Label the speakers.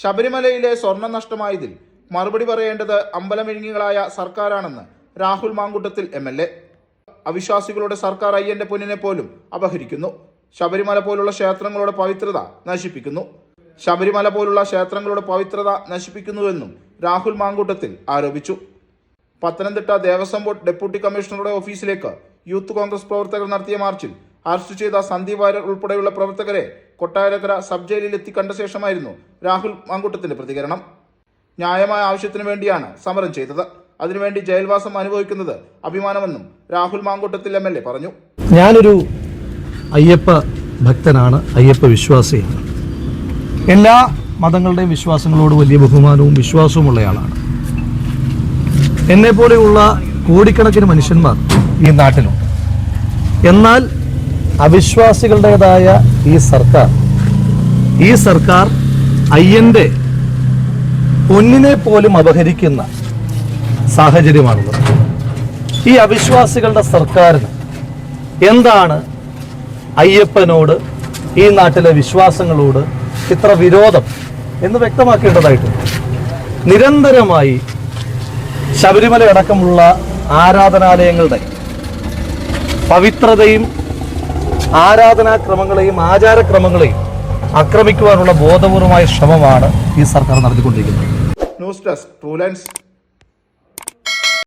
Speaker 1: ശബരിമലയിലെ സ്വർണം നഷ്ടമായതിൽ മറുപടി പറയേണ്ടത് അമ്പലമിഴുങ്ങികളായ സർക്കാരാണെന്ന് Rahul Mamkootathil M L A. അവിശ്വാസികളുടെ സർക്കാർ അയ്യന്റെ പൊന്നിനെ പോലും അപഹരിക്കുന്നു. ശബരിമല പോലുള്ള ക്ഷേത്രങ്ങളുടെ പവിത്രത നശിപ്പിക്കുന്നു. ശബരിമല പോലുള്ള ക്ഷേത്രങ്ങളുടെ പവിത്രത നശിപ്പിക്കുന്നുവെന്നും രാഹുൽ മാങ്കൂട്ടത്തിൽ ആരോപിച്ചു. പത്തനംതിട്ട ദേവസ്വം ബോർഡ് ഡെപ്യൂട്ടി കമ്മീഷണറുടെ ഓഫീസിലേക്ക് യൂത്ത് കോൺഗ്രസ് പ്രവർത്തകർ നടത്തിയ മാർച്ചിൽ അറസ്റ്റ് ചെയ്ത സന്ദീപ് വാര്യർ ഉൾപ്പെടെയുള്ള പ്രവർത്തകരെ കൊട്ടാരക്കര സബ് ജയിലിൽ കണ്ട ശേഷമായിരുന്നു രാഹുൽ മാങ്കൂട്ടത്തിന്റെ പ്രതികരണം. ന്യായമായ ആവശ്യത്തിനു വേണ്ടിയാണ് സമരം ചെയ്തത്. അതിനുവേണ്ടി ജയിൽവാസം അനുഭവിക്കുന്നത് അഭിമാനമെന്നും Rahul Mamkootathil M L A പറഞ്ഞു.
Speaker 2: ഞാനൊരു അയ്യപ്പ ഭക്തനാണ്. അയ്യപ്പ വിശ്വാസിയാണ്. എല്ലാ മതങ്ങളുടെയും വിശ്വാസങ്ങളോട് വലിയ ബഹുമാനവും വിശ്വാസവും ഉള്ളയാളാണ് എന്നെ പോലെയുള്ള കോടിക്കണക്കിന് മനുഷ്യന്മാർ ഈ നാട്ടിലുണ്ട്. എന്നാൽ അവിശ്വാസികളുടേതായ ഈ സർക്കാർ ഈ സർക്കാർ അയ്യന്റെ പൊന്നിനെ പോലും അപഹരിക്കുന്ന സാഹചര്യമാണുള്ളത്. ഈ അവിശ്വാസികളുടെ സർക്കാരിന് എന്താണ് അയ്യപ്പനോട് ഈ നാട്ടിലെ വിശ്വാസങ്ങളോട് ഇത്ര വിരോധം എന്ന് വ്യക്തമാക്കേണ്ടതായിട്ടുണ്ട്. നിരന്തരമായി ശബരിമല അടക്കമുള്ള ആരാധനാലയങ്ങളുടെ പവിത്രതയും ആരാധനാക്രമങ്ങളെയും ആചാരക്രമങ്ങളെയും ആക്രമിക്കുവാനുള്ള ബോധപൂർവമായ ശ്രമമാണ് ഈ സർക്കാർ നടത്തിക്കൊണ്ടിരിക്കുന്നത്.
Speaker 1: News desk